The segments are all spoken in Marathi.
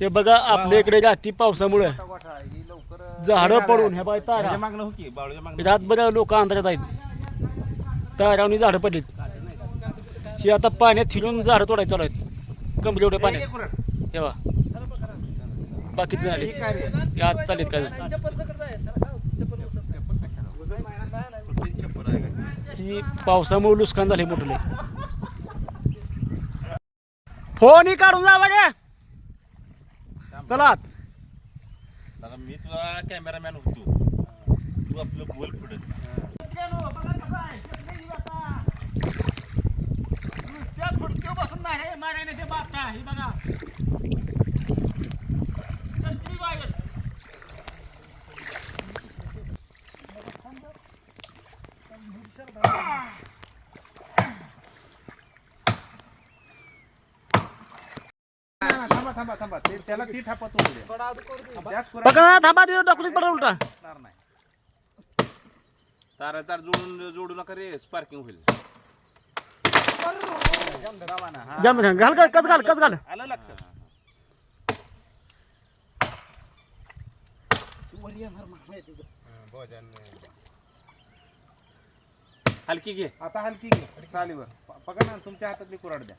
हे बघा आपल्या इकडे रात्री पावसामुळे ही झाडं पडून हे बाय तारा. मागणं हो की बाळूच्या मागणं रातभर लोक अंधारात आहेत. तारावनी झाडं पडलीत. हे आता पाण्यात फिरून झाडं तोडायचं चालू आहेत. कमरे एवढे पाण्यात. तेव्हा बाकीचे झाले. ही? हे आज चालेत काय ही पावसामुळे नुकसान झाले मोठं फोन ही काढून जा बघा. चला मी तुला कॅमेरामॅन होतो. तू आपलं बोल पुढे. बसून नाही ते ही बघा थांबा थांबा थांबा. ते त्याला ती थापा तू उद्या. त्याच कुऱ्हाड बघा ना थांबा पडा उलटा. नाही. तारा तार जोडून जोडू नका रे स्पार्किंग होईल. हा. जाम घाल घाल कच घाल कच घाल. आलं लक्षात. हलकी घे. आता हलकी घे चालीवर. प- पकड ना तुमच्या हातातली कुराड द्या.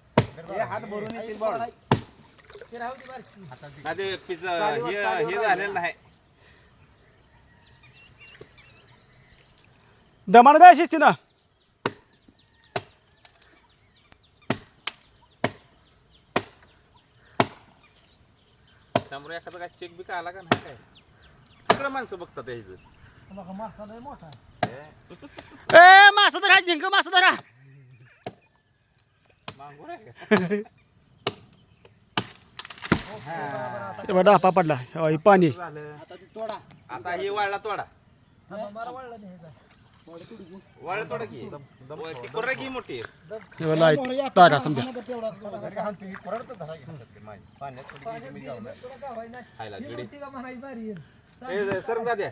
हे हात भरून येतील बॉल ना ते पिझ्झा हे हे झालेलं नाही दमान काय शिस्ती ना त्यामुळे एखादा काय चेक बी आला का नाही काय तिकडे माणसं बघतात इथं. ए मासा धरा जिंक मासा धरा मांगूर आहे का? ते बघा डापा पडला हे हे पाणी. आता हे वाळला तोडा. वाळ तोडा की. ती कुर्रा की मोठी. आहे. हे बघा, लाइट तारा समजा. खायला गडी. ए, सरक जा द्या.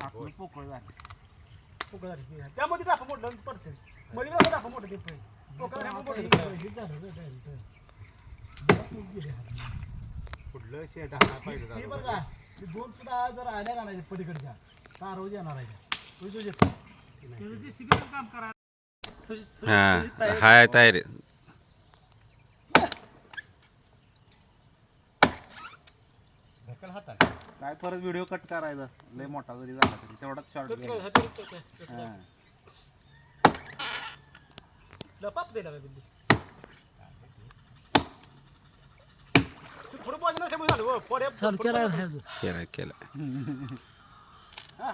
आपलं पोकळ झालं त्यामध्ये दाखव मोठं पडते मध्ये दाखव मोठं ते पण. पोकळ बरं का, ते दोन सुद्धा जर आल्या का पलीकडच्या तारव येणार आहे काम करा तयारी- हाय तयारी काय परत व्हिडिओ कट करायचा. लय मोठा जरी झाला तरी. तेवढाच शॉर्ट घ्यायचा लपाप दे लागा बिल्ली. ते झालं हो. पोऱ्या- केला केला हा.